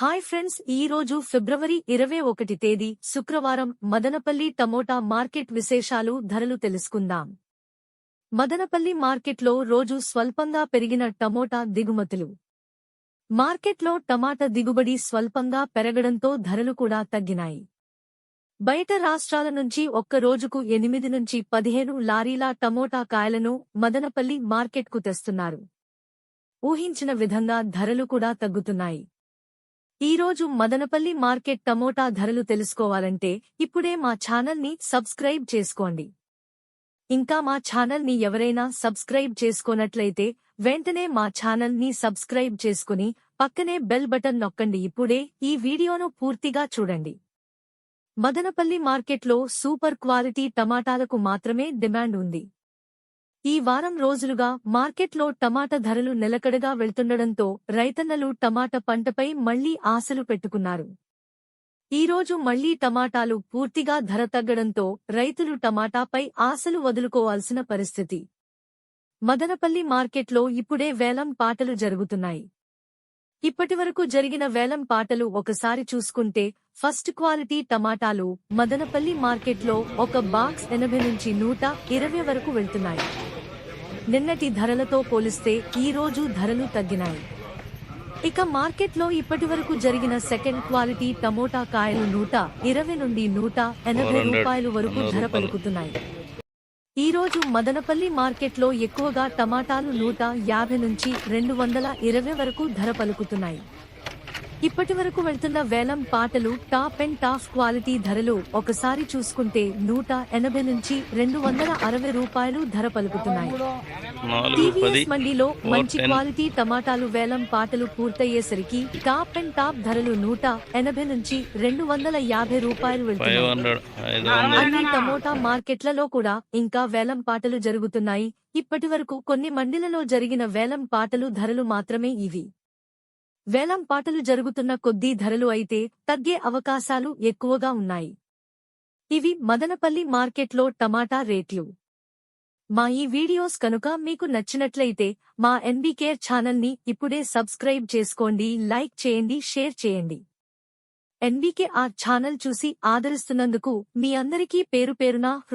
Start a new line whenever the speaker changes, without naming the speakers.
Hi friends ఈ రోజు ఫిబ్రవరి ఇరవై ఒకటి తేదీ శుక్రవారం మదనపల్లి టమోటా మార్కెట్ విశేషాలు ధరలు తెలుసుకుందాం. మదనపల్లి మార్కెట్లో రోజు స్వల్పంగా పెరిగిన టమోటా దిగుమతులు. మార్కెట్లో టమాటా దిగుబడి స్వల్పంగా పెరగడంతో ధరలు కూడా తగ్గినాయి. బయట రాష్ట్రాల నుంచి ఒక్క రోజుకు ఎనిమిది నుంచి పదిహేను లారీల టమోటా కాయలను మదనపల్లి మార్కెట్కు తెస్తున్నారు. ఊహించిన విధంగా ధరలు కూడా తగ్గుతున్నాయి. ఈ రోజు మదనపల్లి మార్కెట్ టమోటా ధరలు తెలుసుకోవాలంటే ఇప్పుడే మా ఛానల్ని సబ్స్క్రైబ్ చేసుకోండి. ఇంకా మా ఛానల్ని ఎవరైనా సబ్స్క్రైబ్ చేసుకోనట్లయితే వెంటనే మా ఛానల్ని సబ్స్క్రైబ్ చేసుకుని పక్కనే బెల్ బటన్ నొక్కండి. ఇప్పుడే ఈ వీడియోను పూర్తిగా చూడండి. మదనపల్లి మార్కెట్లో సూపర్ క్వాలిటీ టమాటాలకు మాత్రమే డిమాండ్ ఉంది. ఈ వారం రోజులుగా మార్కెట్లో టమాటా ధరలు నిలకడగా వెళ్తుండడంతో రైతన్నలు టమాటా పంటపై మళ్ళీ ఆశలు పెట్టుకున్నారు. ఈరోజు మళ్ళీ టమాటాలు పూర్తిగా ధర తగ్గడంతో రైతులు టమాటాపై ఆశలు వదులుకోవాల్సిన పరిస్థితి. మదనపల్లి మార్కెట్లో ఇప్పుడే వేలం పాటలు జరుగుతున్నాయి. ఇప్పటివరకు జరిగిన వేలం పాటలు ఒకసారి చూసుకుంటే ఫస్ట్ క్వాలిటీ టమాటాలు మదనపల్లి మార్కెట్లో ఒక బాక్స్ ఎనభై నుంచి నూట ఇరవై వరకు వెళ్తున్నాయి. నిన్నటి ధరలతో పోలిస్తే ఈ రోజు ధరలు తగ్గినాయి. ఇక మార్కెట్లో ఇప్పటివరకు జరిగిన సెకండ్ క్వాలిటీ టమోటా కాయలు నూట ఇరవై నుండి నూట ఎనభై రూపాయలు వరకు ధర పలుకుతున్నాయి. ఈ రోజు మదనపల్లి మార్కెట్లో ఎక్కువగా టమాటాలు నూట యాభై నుంచి రెండు వందల ఇరవై వరకు ధర పలుకుతున్నాయి. ఇప్పటి వరకు వెళ్తున్న వేలం పాటలు టాప్ అండ్ టాప్ క్వాలిటీ ధరలు ఒకసారి చూసుకుంటే నూట ఎనభై నుంచి రెండు వందల అరవై రూపాయలు ధర పలుకుతున్నాయి. మండీలో మంచి క్వాలిటీ టమాటాలు వేలం పాటలు పూర్తయ్యేసరికి టాప్ అండ్ టాప్ ధరలు నూట ఎనభై నుంచి రెండు వందల యాభై రూపాయలు వెళ్తున్నాయి. అన్ని టమోటా మార్కెట్లలో కూడా ఇంకా వేలం పాటలు జరుగుతున్నాయి. ఇప్పటి వరకు కొన్ని మండీలలో జరిగిన వేలం పాటలు ధరలు మాత్రమే ఇవి. వేలం పాటలు జరుగుతున్న కొద్దీ ధరలు అయితే తగ్గే అవకాశాలు ఎక్కువగా ఉన్నాయి. ఇవి మదనపల్లి మార్కెట్లో టమాటా రేట్లు. మా ఈ వీడియోస్ కనుక మీకు నచ్చినట్లయితే మా ఎన్బీకేర్ ఛానల్ని ఇప్పుడే సబ్స్క్రైబ్ చేసుకోండి లైక్ చేయండి షేర్ చేయండి. ఎన్బీకే ఆర్ ఛానల్ చూసి ఆదరిస్తున్నందుకు మీ అందరికీ పేరు పేరున